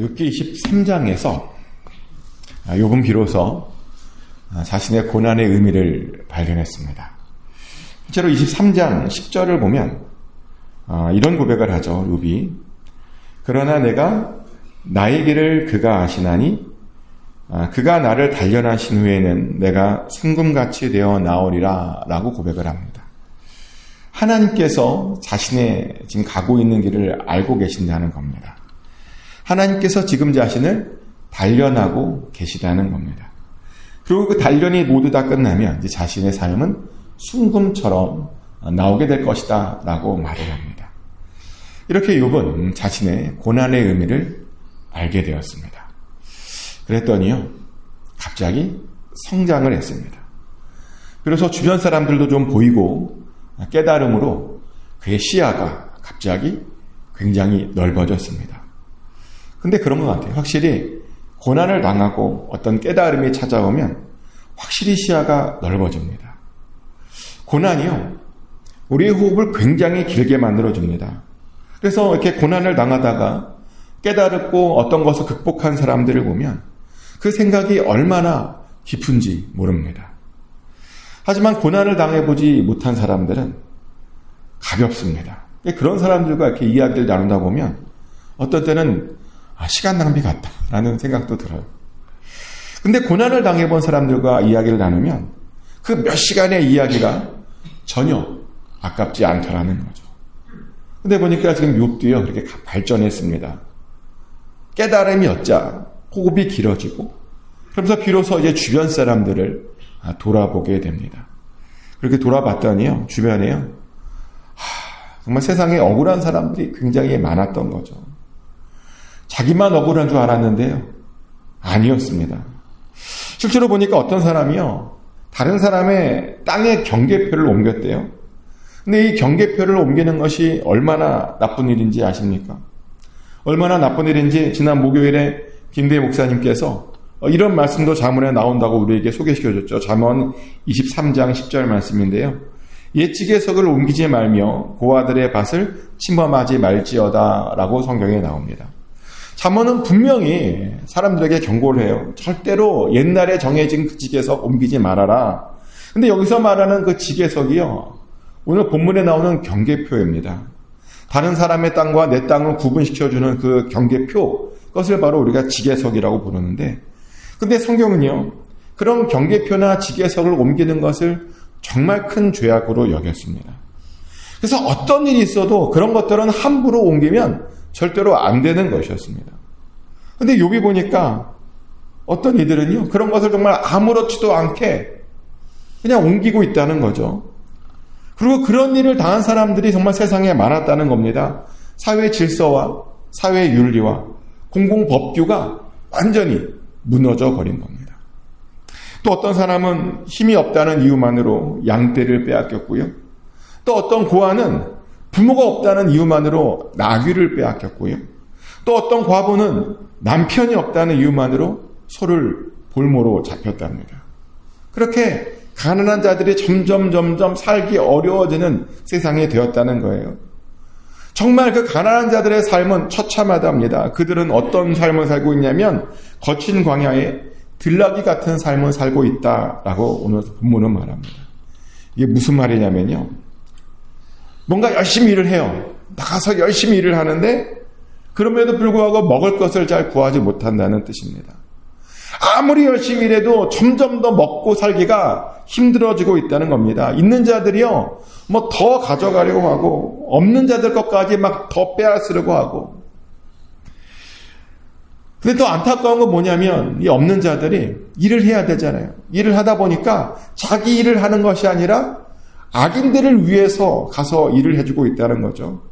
6기 23장에서 욥은 비로소 아, 자신의 고난의 의미를 발견했습니다. 실제로 23장 10절을 보면 아, 이런 고백을 하죠. 욥이 그러나 내가 나의 길을 그가 아시나니 아, 그가 나를 단련하신 후에는 내가 순금같이 되어 나오리라 라고 고백을 합니다. 하나님께서 자신의 지금 가고 있는 길을 알고 계신다는 겁니다. 하나님께서 지금 자신을 단련하고 계시다는 겁니다. 그리고 그 단련이 모두 다 끝나면 이제 자신의 삶은 순금처럼 나오게 될 것이다 라고 말을 합니다. 이렇게 욥은 자신의 고난의 의미를 알게 되었습니다. 그랬더니요, 갑자기 성장을 했습니다. 그래서 주변 사람들도 좀 보이고 깨달음으로 그의 시야가 갑자기 굉장히 넓어졌습니다. 근데 그런 것 같아요. 확실히 고난을 당하고 어떤 깨달음이 찾아오면 확실히 시야가 넓어집니다. 고난이요. 우리의 호흡을 굉장히 길게 만들어줍니다. 그래서 이렇게 고난을 당하다가 깨달았고 어떤 것을 극복한 사람들을 보면 그 생각이 얼마나 깊은지 모릅니다. 하지만 고난을 당해보지 못한 사람들은 가볍습니다. 그런 사람들과 이렇게 이야기를 나누다 보면 어떤 때는 아, 시간 낭비 같다라는 생각도 들어요. 근데 고난을 당해본 사람들과 이야기를 나누면 그 몇 시간의 이야기가 전혀 아깝지 않더라는 거죠. 근데 보니까 지금 욥도요, 그렇게 발전했습니다. 깨달음이 었자 호흡이 길어지고, 그러면서 비로소 이제 주변 사람들을 아, 돌아보게 됩니다. 그렇게 돌아봤더니요, 주변에요, 하, 정말 세상에 억울한 사람들이 굉장히 많았던 거죠. 자기만 억울한 줄 알았는데요. 아니었습니다. 실제로 보니까 어떤 사람이요. 다른 사람의 땅의 경계표를 옮겼대요. 근데 이 경계표를 옮기는 것이 얼마나 나쁜 일인지 아십니까? 얼마나 나쁜 일인지 지난 목요일에 김대 목사님께서 이런 말씀도 자문에 나온다고 우리에게 소개시켜 줬죠. 자문 23장 10절 말씀인데요. 예측의 석을 옮기지 말며 고아들의 밭을 침범하지 말지어다 라고 성경에 나옵니다. 잠언은 분명히 사람들에게 경고를 해요. 절대로 옛날에 정해진 그 직에석 옮기지 말아라. 근데 여기서 말하는 그 직에석이요. 오늘 본문에 나오는 경계표입니다. 다른 사람의 땅과 내 땅을 구분시켜주는 그 경계표, 그것을 바로 우리가 직계석이라고 부르는데, 근데 성경은요, 그런 경계표나 직계석을 옮기는 것을 정말 큰 죄악으로 여겼습니다. 그래서 어떤 일이 있어도 그런 것들은 함부로 옮기면 절대로 안 되는 것이었습니다. 근데 욥이 보니까 어떤 이들은요, 그런 것을 정말 아무렇지도 않게 그냥 옮기고 있다는 거죠. 그리고 그런 일을 당한 사람들이 정말 세상에 많았다는 겁니다. 사회 질서와 사회 윤리와 공공법규가 완전히 무너져 버린 겁니다. 또 어떤 사람은 힘이 없다는 이유만으로 양떼를 빼앗겼고요. 또 어떤 고아는 부모가 없다는 이유만으로 나귀를 빼앗겼고요. 또 어떤 과부는 남편이 없다는 이유만으로 소를 볼모로 잡혔답니다. 그렇게 가난한 자들이 점점 점점 살기 어려워지는 세상이 되었다는 거예요. 정말 그 가난한 자들의 삶은 처참하답니다. 그들은 어떤 삶을 살고 있냐면 거친 광야에 들나귀 같은 삶을 살고 있다라고 오늘 본문은 말합니다. 이게 무슨 말이냐면요. 뭔가 열심히 일을 해요. 나가서 열심히 일을 하는데 그럼에도 불구하고 먹을 것을 잘 구하지 못한다는 뜻입니다. 아무리 열심히 일해도 점점 더 먹고 살기가 힘들어지고 있다는 겁니다. 있는 자들이요, 뭐 더 가져가려고 하고, 없는 자들 것까지 막 더 빼앗으려고 하고. 근데 또 안타까운 건 뭐냐면, 이 없는 자들이 일을 해야 되잖아요. 일을 하다 보니까 자기 일을 하는 것이 아니라 악인들을 위해서 가서 일을 해주고 있다는 거죠.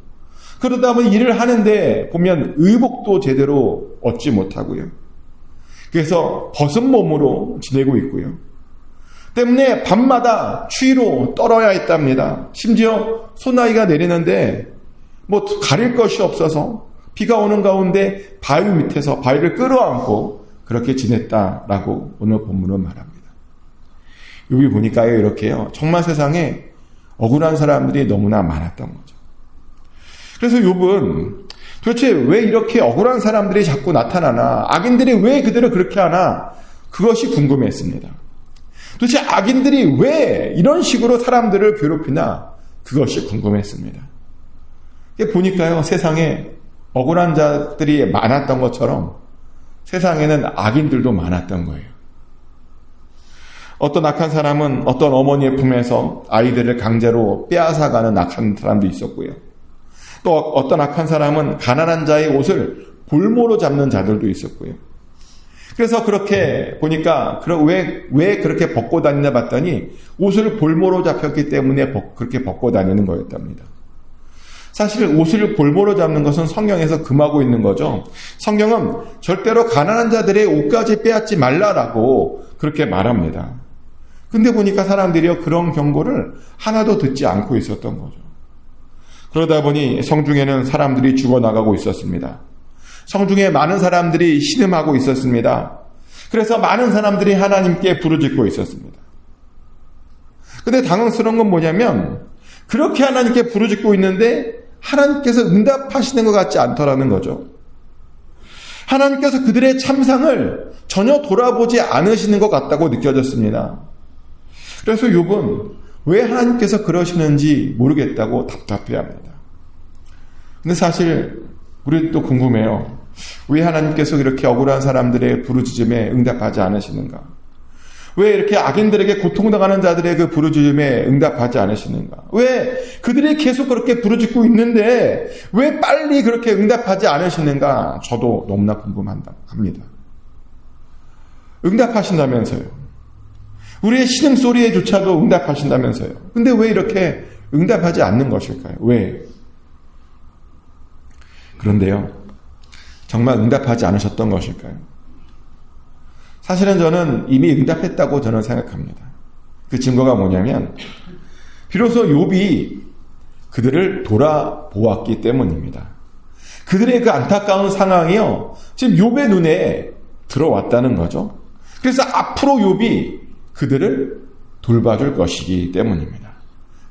그러다 보니 일을 하는데 보면 의복도 제대로 얻지 못하고요. 그래서 벗은 몸으로 지내고 있고요. 때문에 밤마다 추위로 떨어야 했답니다. 심지어 소나기가 내리는데 뭐 가릴 것이 없어서 비가 오는 가운데 바위 밑에서 바위를 끌어안고 그렇게 지냈다라고 오늘 본문은 말합니다. 여기 보니까요 이렇게요. 정말 세상에 억울한 사람들이 너무나 많았던 거죠. 그래서 욥은 도대체 왜 이렇게 억울한 사람들이 자꾸 나타나나? 악인들이 왜 그들을 그렇게 하나? 그것이 궁금했습니다. 도대체 악인들이 왜 이런 식으로 사람들을 괴롭히나? 그것이 궁금했습니다. 보니까요, 세상에 억울한 자들이 많았던 것처럼 세상에는 악인들도 많았던 거예요. 어떤 악한 사람은 어떤 어머니의 품에서 아이들을 강제로 빼앗아가는 악한 사람도 있었고요. 또 어떤 악한 사람은 가난한 자의 옷을 볼모로 잡는 자들도 있었고요. 그래서 그렇게 보니까 왜, 왜 그렇게 벗고 다니나 봤더니 옷을 볼모로 잡혔기 때문에 그렇게 벗고 다니는 거였답니다. 사실 옷을 볼모로 잡는 것은 성경에서 금하고 있는 거죠. 성경은 절대로 가난한 자들의 옷까지 빼앗지 말라라고 그렇게 말합니다. 근데 보니까 사람들이 그런 경고를 하나도 듣지 않고 있었던 거죠. 그러다 보니 성중에는 사람들이 죽어나가고 있었습니다. 성중에 많은 사람들이 신음하고 있었습니다. 그래서 많은 사람들이 하나님께 부르짖고 있었습니다. 근데 당황스러운 건 뭐냐면 그렇게 하나님께 부르짖고 있는데 하나님께서 응답하시는 것 같지 않더라는 거죠. 하나님께서 그들의 참상을 전혀 돌아보지 않으시는 것 같다고 느껴졌습니다. 그래서 욥은 왜 하나님께서 그러시는지 모르겠다고 답답해합니다. 근데 사실 우리도 궁금해요. 왜 하나님께서 이렇게 억울한 사람들의 부르짖음에 응답하지 않으시는가? 왜 이렇게 악인들에게 고통당하는 자들의 그 부르짖음에 응답하지 않으시는가? 왜 그들이 계속 그렇게 부르짖고 있는데 왜 빨리 그렇게 응답하지 않으시는가? 저도 너무나 궁금합니다. 응답하신다면서요. 우리의 신음 소리에조차도 응답하신다면서요. 근데 왜 이렇게 응답하지 않는 것일까요? 왜? 그런데요. 정말 응답하지 않으셨던 것일까요? 사실은 저는 이미 응답했다고 저는 생각합니다. 그 증거가 뭐냐면 비로소 욥이 그들을 돌아보았기 때문입니다. 그들의 그 안타까운 상황이요. 지금 욥의 눈에 들어왔다는 거죠. 그래서 앞으로 욥이 그들을 돌봐줄 것이기 때문입니다.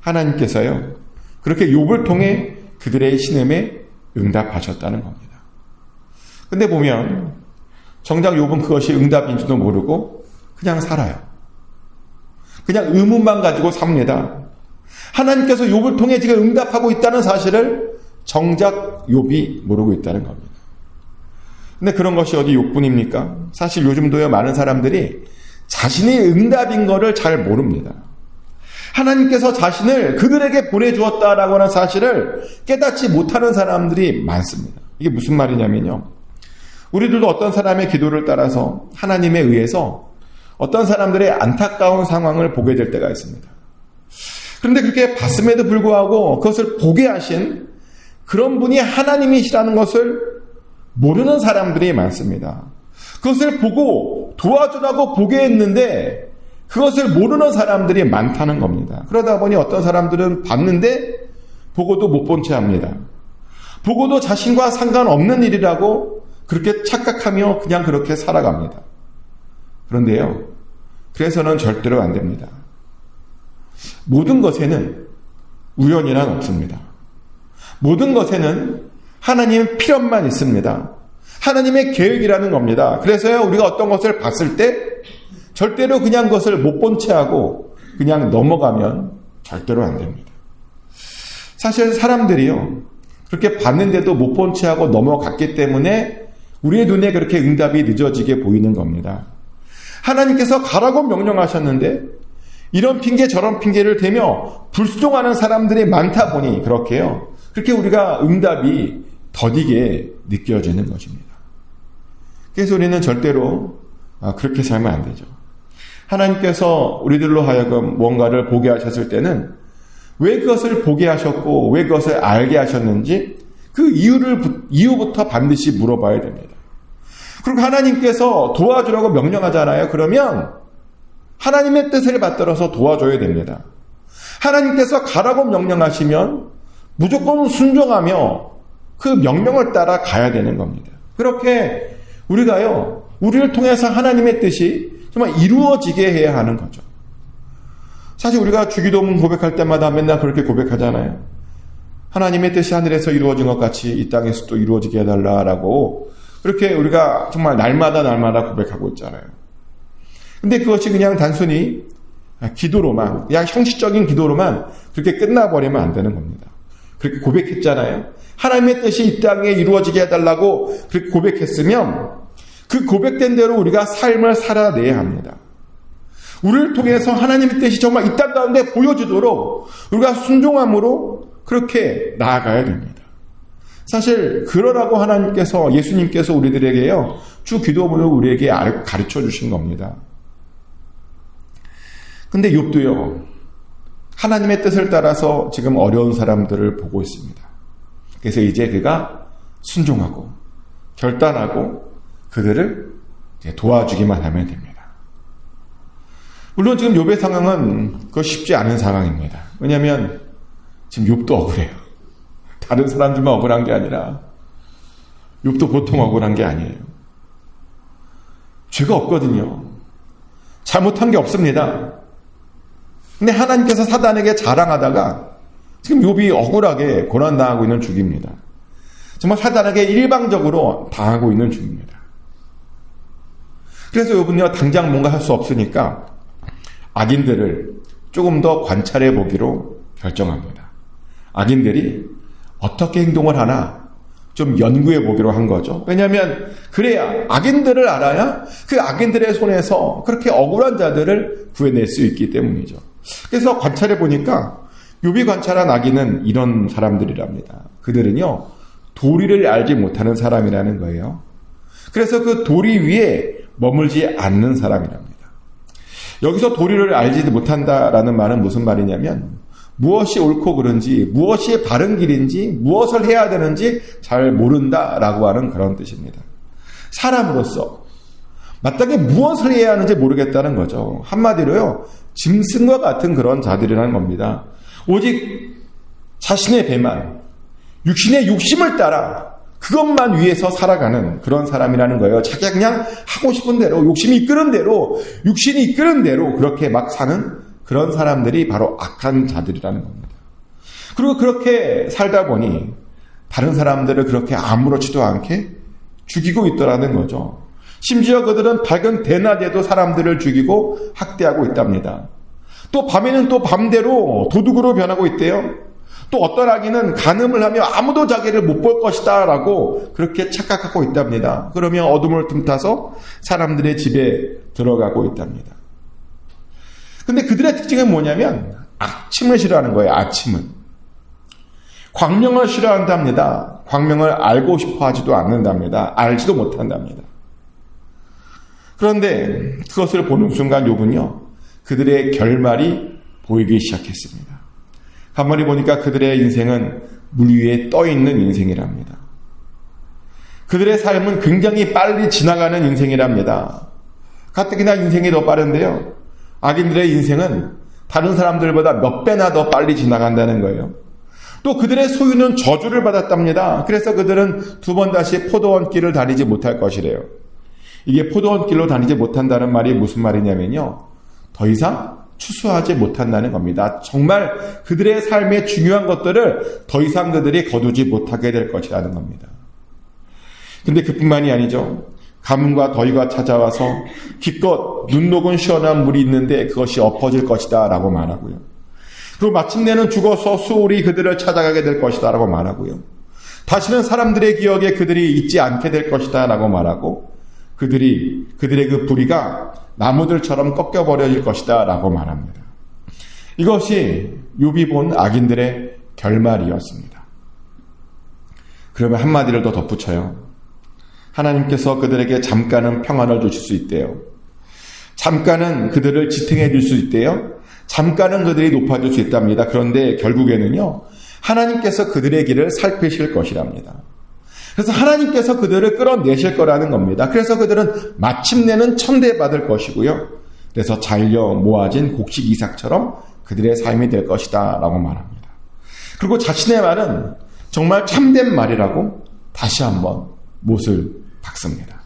하나님께서요. 그렇게 욥을 통해 그들의 신음에 응답하셨다는 겁니다. 근데 보면 정작 욥은 그것이 응답인지도 모르고 그냥 살아요. 그냥 의문만 가지고 삽니다. 하나님께서 욥을 통해 지금 응답하고 있다는 사실을 정작 욥이 모르고 있다는 겁니다. 근데 그런 것이 어디 욕뿐입니까? 사실 요즘도요 많은 사람들이 자신이 응답인 것을 잘 모릅니다. 하나님께서 자신을 그들에게 보내주었다라고 하는 사실을 깨닫지 못하는 사람들이 많습니다. 이게 무슨 말이냐면요. 우리들도 어떤 사람의 기도를 따라서 하나님에 의해서 어떤 사람들의 안타까운 상황을 보게 될 때가 있습니다. 그런데 그렇게 봤음에도 불구하고 그것을 보게 하신 그런 분이 하나님이시라는 것을 모르는 사람들이 많습니다. 그것을 보고 도와주라고 보게 했는데 그것을 모르는 사람들이 많다는 겁니다. 그러다 보니 어떤 사람들은 봤는데 보고도 못 본 채 합니다. 보고도 자신과 상관없는 일이라고 그렇게 착각하며 그냥 그렇게 살아갑니다. 그런데요, 그래서는 절대로 안 됩니다. 모든 것에는 우연이란 없습니다. 모든 것에는 하나님의 필요만 있습니다. 하나님의 계획이라는 겁니다. 그래서요, 우리가 어떤 것을 봤을 때 절대로 그냥 그것을 못 본 채 하고 그냥 넘어가면 절대로 안 됩니다. 사실 사람들이요, 그렇게 봤는데도 못 본 채 하고 넘어갔기 때문에 우리의 눈에 그렇게 응답이 늦어지게 보이는 겁니다. 하나님께서 가라고 명령하셨는데 이런 핑계 저런 핑계를 대며 불수종하는 사람들이 많다 보니 그렇게요. 그렇게 우리가 응답이 더디게 느껴지는 것입니다. 그래서 우리는 절대로 아, 그렇게 살면 안 되죠. 하나님께서 우리들로 하여금 뭔가를 보게 하셨을 때는 왜 그것을 보게 하셨고 왜 그것을 알게 하셨는지 그 이유를 이유부터 반드시 물어봐야 됩니다. 그리고 하나님께서 도와주라고 명령하잖아요. 그러면 하나님의 뜻을 받들어서 도와줘야 됩니다. 하나님께서 가라고 명령하시면 무조건 순종하며 그 명령을 따라 가야 되는 겁니다. 그렇게 우리가요, 우리를 통해서 하나님의 뜻이 정말 이루어지게 해야 하는 거죠. 사실 우리가 주기도문 고백할 때마다 맨날 그렇게 고백하잖아요. 하나님의 뜻이 하늘에서 이루어진 것 같이 이 땅에서도 이루어지게 해달라라고 그렇게 우리가 정말 날마다 날마다 고백하고 있잖아요. 근데 그것이 그냥 단순히 기도로만, 그냥 형식적인 기도로만 그렇게 끝나버리면 안 되는 겁니다. 그렇게 고백했잖아요. 하나님의 뜻이 이 땅에 이루어지게 해달라고 그렇게 고백했으면 그 고백된 대로 우리가 삶을 살아내야 합니다. 우리를 통해서 하나님의 뜻이 정말 이 땅 가운데 보여지도록 우리가 순종함으로 그렇게 나아가야 됩니다. 사실 그러라고 하나님께서 예수님께서 우리들에게요 주 기도문을 우리에게 가르쳐 주신 겁니다. 근데 욥도요 하나님의 뜻을 따라서 지금 어려운 사람들을 보고 있습니다. 그래서 이제 그가 순종하고 결단하고 그들을 도와주기만 하면 됩니다. 물론 지금 욥의 상황은 그 쉽지 않은 상황입니다. 왜냐하면 지금 욥도 억울해요. 다른 사람들만 억울한 게 아니라 욥도 보통 억울한 게 아니에요. 죄가 없거든요. 잘못한 게 없습니다. 근데 하나님께서 사단에게 자랑하다가 지금 욥이 억울하게 고난 당하고 있는 중입니다. 정말 사단에게 일방적으로 당하고 있는 중입니다. 그래서 욥은요 당장 뭔가 할 수 없으니까 악인들을 조금 더 관찰해 보기로 결정합니다. 악인들이 어떻게 행동을 하나 좀 연구해 보기로 한 거죠. 왜냐하면 그래야 악인들을 알아야 그 악인들의 손에서 그렇게 억울한 자들을 구해낼 수 있기 때문이죠. 그래서 관찰해 보니까 유비 관찰한 악인은 이런 사람들이랍니다. 그들은요 도리를 알지 못하는 사람이라는 거예요. 그래서 그 도리 위에 머물지 않는 사람이랍니다. 여기서 도리를 알지 못한다라는 말은 무슨 말이냐면 무엇이 옳고 그른지 무엇이 바른 길인지 무엇을 해야 되는지 잘 모른다라고 하는 그런 뜻입니다. 사람으로서 마땅히 무엇을 해야 하는지 모르겠다는 거죠. 한마디로요. 짐승과 같은 그런 자들이라는 겁니다. 오직 자신의 배만 육신의 욕심을 따라 그것만 위해서 살아가는 그런 사람이라는 거예요. 자기가 그냥 하고 싶은 대로, 욕심이 이끄는 대로, 육신이 이끄는 대로 그렇게 막 사는 그런 사람들이 바로 악한 자들이라는 겁니다. 그리고 그렇게 살다 보니 다른 사람들을 그렇게 아무렇지도 않게 죽이고 있더라는 거죠. 심지어 그들은 밝은 대낮에도 사람들을 죽이고 학대하고 있답니다. 또 밤에는 또 밤대로 도둑으로 변하고 있대요. 또 어떤 아기는 간음을 하며 아무도 자기를 못 볼 것이다 라고 그렇게 착각하고 있답니다. 그러면 어둠을 틈타서 사람들의 집에 들어가고 있답니다. 근데 그들의 특징은 뭐냐면 아침을 싫어하는 거예요. 아침은. 광명을 싫어한답니다. 광명을 알고 싶어 하지도 않는답니다. 알지도 못한답니다. 그런데 그것을 보는 순간 욥은요. 그들의 결말이 보이기 시작했습니다. 가만히 보니까 그들의 인생은 물 위에 떠 있는 인생이랍니다. 그들의 삶은 굉장히 빨리 지나가는 인생이랍니다. 가뜩이나 인생이 더 빠른데요. 악인들의 인생은 다른 사람들보다 몇 배나 더 빨리 지나간다는 거예요. 또 그들의 소유는 저주를 받았답니다. 그래서 그들은 두 번 다시 포도원 길을 다니지 못할 것이래요. 이게 포도원 길로 다니지 못한다는 말이 무슨 말이냐면요. 더 이상 추수하지 못한다는 겁니다. 정말 그들의 삶의 중요한 것들을 더 이상 그들이 거두지 못하게 될 것이라는 겁니다. 근데 그뿐만이 아니죠. 가뭄과 더위가 찾아와서 기껏 눈 녹은 시원한 물이 있는데 그것이 엎어질 것이다 라고 말하고요. 그리고 마침내는 죽어서 수월이 그들을 찾아가게 될 것이다 라고 말하고요. 다시는 사람들의 기억에 그들이 있지 않게 될 것이다 라고 말하고 그들이 그들의 그 불의가 나무들처럼 꺾여 버려질 것이다 라고 말합니다. 이것이 유비 본 악인들의 결말이었습니다. 그러면 한마디를 더 덧붙여요. 하나님께서 그들에게 잠깐은 평안을 주실 수 있대요. 잠깐은 그들을 지탱해 줄 수 있대요. 잠깐은 그들이 높아질 수 있답니다. 그런데 결국에는요, 하나님께서 그들의 길을 살피실 것이랍니다. 그래서 하나님께서 그들을 끌어내실 거라는 겁니다. 그래서 그들은 마침내는 천대받을 것이고요. 그래서 잘려 모아진 곡식 이삭처럼 그들의 삶이 될 것이다 라고 말합니다. 그리고 자신의 말은 정말 참된 말이라고 다시 한번 못을 박습니다.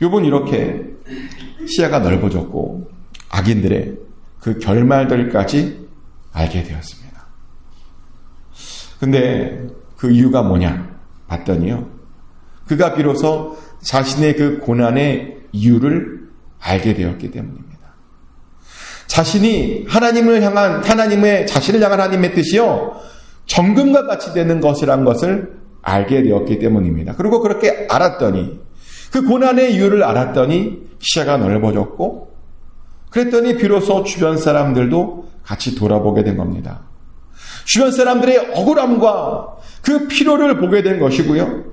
요번 이렇게 시야가 넓어졌고 악인들의 그 결말들까지 알게 되었습니다. 근데 그 이유가 뭐냐? 봤더니요. 그가 비로소 자신의 그 고난의 이유를 알게 되었기 때문입니다. 자신이 하나님을 향한, 하나님의, 자신을 향한 하나님의 뜻이요. 정금과 같이 되는 것이란 것을 알게 되었기 때문입니다. 그리고 그렇게 알았더니, 그 고난의 이유를 알았더니 시야가 넓어졌고, 그랬더니 비로소 주변 사람들도 같이 돌아보게 된 겁니다. 주변 사람들의 억울함과 그 필요를 보게 된 것이고요.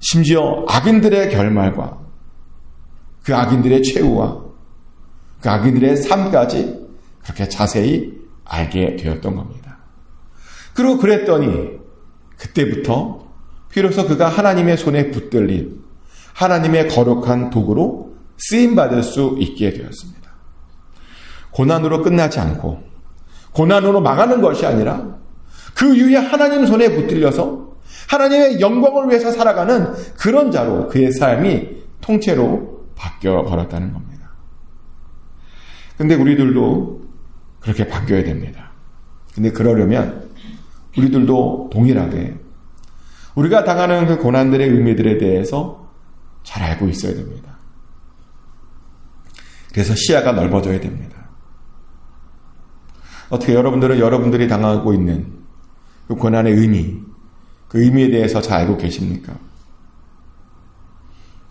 심지어 악인들의 결말과 그 악인들의 최후와 그 악인들의 삶까지 그렇게 자세히 알게 되었던 겁니다. 그리고 그랬더니 그때부터 비로소 그가 하나님의 손에 붙들린 하나님의 거룩한 도구로 쓰임 받을 수 있게 되었습니다. 고난으로 끝나지 않고 고난으로 망하는 것이 아니라 그 위에 하나님 손에 붙들려서 하나님의 영광을 위해서 살아가는 그런 자로 그의 삶이 통째로 바뀌어 버렸다는 겁니다. 근데 우리들도 그렇게 바뀌어야 됩니다. 근데 그러려면 우리들도 동일하게 우리가 당하는 그 고난들의 의미들에 대해서 잘 알고 있어야 됩니다. 그래서 시야가 넓어져야 됩니다. 어떻게 여러분들은 여러분들이 당하고 있는 그 고난의 의미, 그 의미에 대해서 잘 알고 계십니까?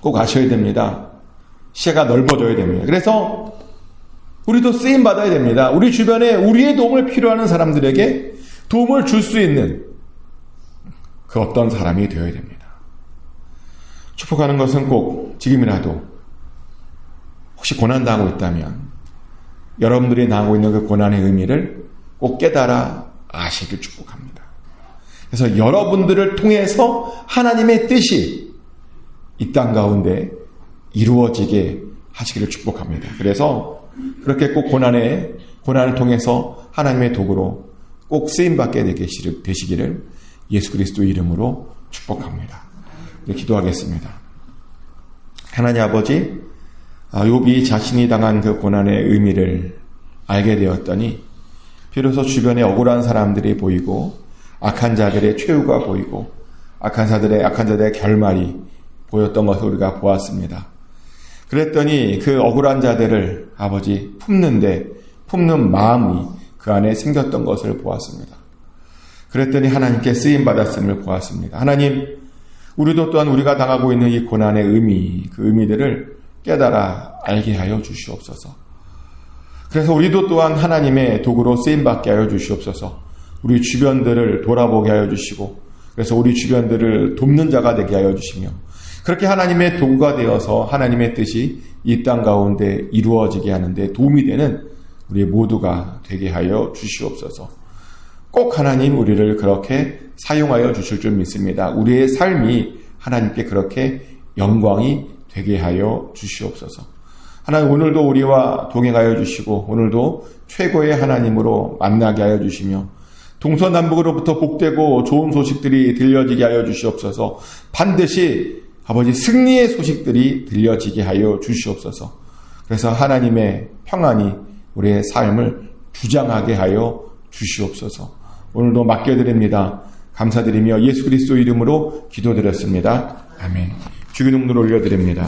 꼭 아셔야 됩니다. 시야가 넓어져야 됩니다. 그래서 우리도 쓰임 받아야 됩니다. 우리 주변에 우리의 도움을 필요하는 사람들에게 도움을 줄 수 있는 그 어떤 사람이 되어야 됩니다. 축복하는 것은 꼭 지금이라도 혹시 고난당하고 있다면 여러분들이 당하고 있는 그 고난의 의미를 꼭 깨달아 아시길 축복합니다. 그래서 여러분들을 통해서 하나님의 뜻이 이 땅 가운데 이루어지게 하시기를 축복합니다. 그래서 그렇게 꼭 고난에 고난을 통해서 하나님의 도구로 꼭 쓰임 받게 되시기를 예수 그리스도 이름으로 축복합니다. 네, 기도하겠습니다. 하나님 아버지, 아, 욥이 자신이 당한 그 고난의 의미를 알게 되었더니 비로소 주변에 억울한 사람들이 보이고 악한 자들의 최후가 보이고 악한 자들의 악한 자들의 결말이 보였던 것을 우리가 보았습니다. 그랬더니 그 억울한 자들을 아버지 품는데 품는 마음이 그 안에 생겼던 것을 보았습니다. 그랬더니 하나님께 쓰임 받았음을 보았습니다. 하나님, 우리도 또한 우리가 당하고 있는 이 고난의 의미, 그 의미들을 깨달아 알게 하여 주시옵소서. 그래서 우리도 또한 하나님의 도구로 쓰임 받게 하여 주시옵소서. 우리 주변들을 돌아보게 하여 주시고 그래서 우리 주변들을 돕는 자가 되게 하여 주시며 그렇게 하나님의 도구가 되어서 하나님의 뜻이 이 땅 가운데 이루어지게 하는데 도움이 되는 우리 모두가 되게 하여 주시옵소서. 꼭 하나님 우리를 그렇게 사용하여 주실 줄 믿습니다. 우리의 삶이 하나님께 그렇게 영광이 되게 하여 주시옵소서. 하나님 오늘도 우리와 동행하여 주시고 오늘도 최고의 하나님으로 만나게 하여 주시며 동서남북으로부터 복되고 좋은 소식들이 들려지게 하여 주시옵소서. 반드시 아버지 승리의 소식들이 들려지게 하여 주시옵소서. 그래서 하나님의 평안이 우리의 삶을 주장하게 하여 주시옵소서. 오늘도 맡겨드립니다. 감사드리며 예수 그리스도 이름으로 기도드렸습니다. 아멘. 주기능을 올려드립니다.